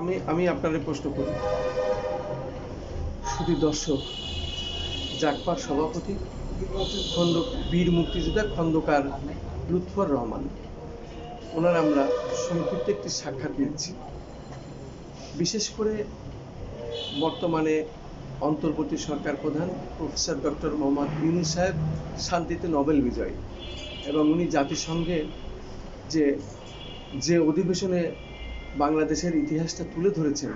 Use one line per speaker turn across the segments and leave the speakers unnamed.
আমি আমি আপনারে প্রশ্ন করি। শুধু দর্শক জাকপার সভাপতি খন্দ বীর মুক্তিযোদ্ধা খন্দকার লুৎফর রহমান। ওনার আমরা সংক্ষিপ্ত একটি সাক্ষাৎ নিচ্ছি। বিশেষ করে বর্তমানে অন্তর্বর্তী সরকার প্রধান প্রফেসর ডক্টর মোহাম্মদ ইউনুস সাহেব শান্তিতে নোবেল বিজয়ী এবং উনি জাতিসংঘে যে যে অধিবেশনে বাংলাদেশের ইতিহাসটা তুলে ধরেছেন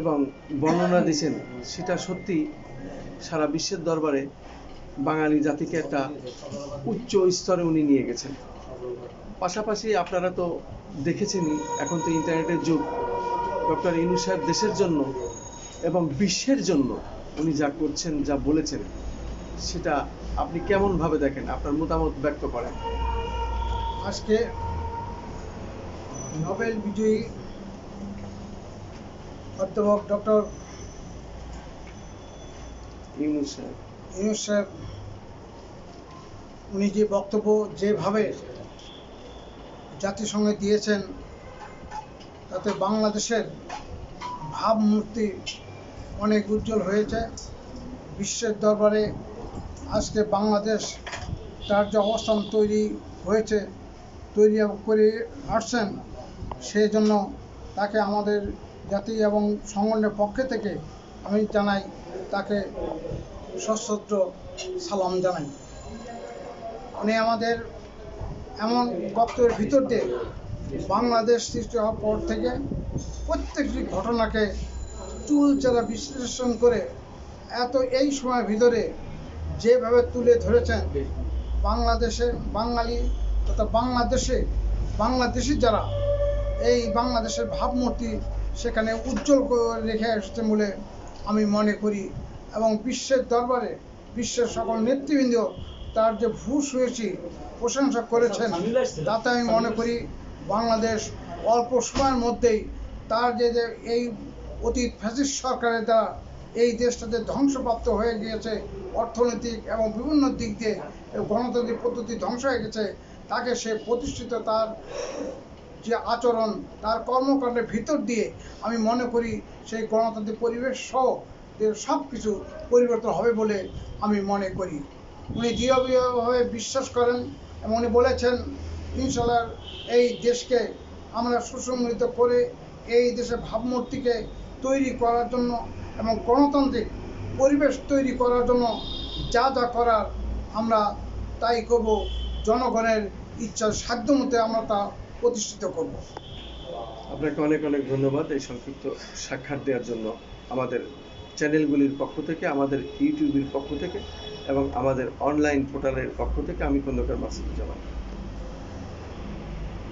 এবং বর্ণনা দিয়েছেন, সেটা সত্যি সারা বিশ্বের দরবারে বাঙালি জাতিকে একটা উচ্চ স্তরে উনি নিয়ে গেছেন। পাশাপাশি আপনারা তো দেখেছেনই, এখন তো ইন্টারনেটের যুগ। ডক্টর ইনু সাহেব দেশের জন্য এবং বিশ্বের জন্য উনি যা করছেন, যা বলেছেন, সেটা আপনি কেমনভাবে দেখেন? আপনার মতামত ব্যক্ত করেন।
আজকে নোবেল বিজয়ী অধ্যাপক ডক্টর
ইউনুস সাহেব
উনি যে বক্তব্য যেভাবে জাতিসংঘে দিয়েছেন তাতে বাংলাদেশের ভাবমূর্তি অনেক উজ্জ্বল হয়েছে। বিশ্বের দরবারে আজকে বাংলাদেশ তার যে অবস্থান তৈরি হয়েছে তৈরি করে আসছেন সেই জন্য তাকে আমাদের জাতি এবং সংগঠনের পক্ষে থেকে আমি জানাই, তাকে সশ্রদ্ধ সালাম জানাই। উনি আমাদের এমন বক্তব্যের ভিতর দিয়ে বাংলাদেশ সৃষ্টি হওয়ার পর থেকে প্রত্যেকটি ঘটনাকে চুলচেরা বিশ্লেষণ করে এত এই সময়ের ভিতরে যেভাবে তুলে ধরেছেন বাংলাদেশে বাঙালি তথা বাংলাদেশে বাংলাদেশি যারা, এই বাংলাদেশের ভাবমূর্তি সেখানে উজ্জ্বল রেখে এসেছে বলে আমি মনে করি। এবং বিশ্বের দরবারে বিশ্বের সকল নেতৃবৃন্দ তার যে ভূষ হয়েছি প্রশংসা করেছেন, তাতে আমি মনে করি বাংলাদেশ অল্প সময়ের মধ্যেই তার যে যে এই অতীত ফ্যাসিস্ট সরকারের দ্বারা এই দেশটা যে ধ্বংসপ্রাপ্ত হয়ে গিয়েছে, অর্থনৈতিক এবং বিভিন্ন দিক দিয়ে গণতান্ত্রিক পদ্ধতি ধ্বংস হয়ে গেছে, তাকে সে প্রতিষ্ঠিত তার যে আচরণ তার কর্মকাণ্ডের ভিতর দিয়ে আমি মনে করি সেই গণতান্ত্রিক পরিবেশ সহ সব কিছু পরিবর্তন হবে বলে আমি মনে করি। উনি দৃঢ়ভাবে বিশ্বাস করেন এবং উনি বলেছেন ইনশাল্লাহ এই দেশকে আমরা সুসংগঠিত করে এই দেশের ভাবমূর্তিকে তৈরি করার জন্য এবং গণতান্ত্রিক পরিবেশ তৈরি করার জন্য যা যা করার আমরা তাই করব। জনগণের ইচ্ছার সাধ্য মতে আমরা তা প্রতিষ্ঠিত করব।
আপনাকে অনেক অনেক ধন্যবাদ এই সংক্ষিপ্ত সাক্ষাৎ দেওয়ার জন্য আমাদের চ্যানেলগুলির পক্ষ থেকে, আমাদের ইউটিউবের পক্ষ থেকে এবং আমাদের অনলাইন পোর্টালের পক্ষ থেকে আমি খন্দকার মাসুদ জামান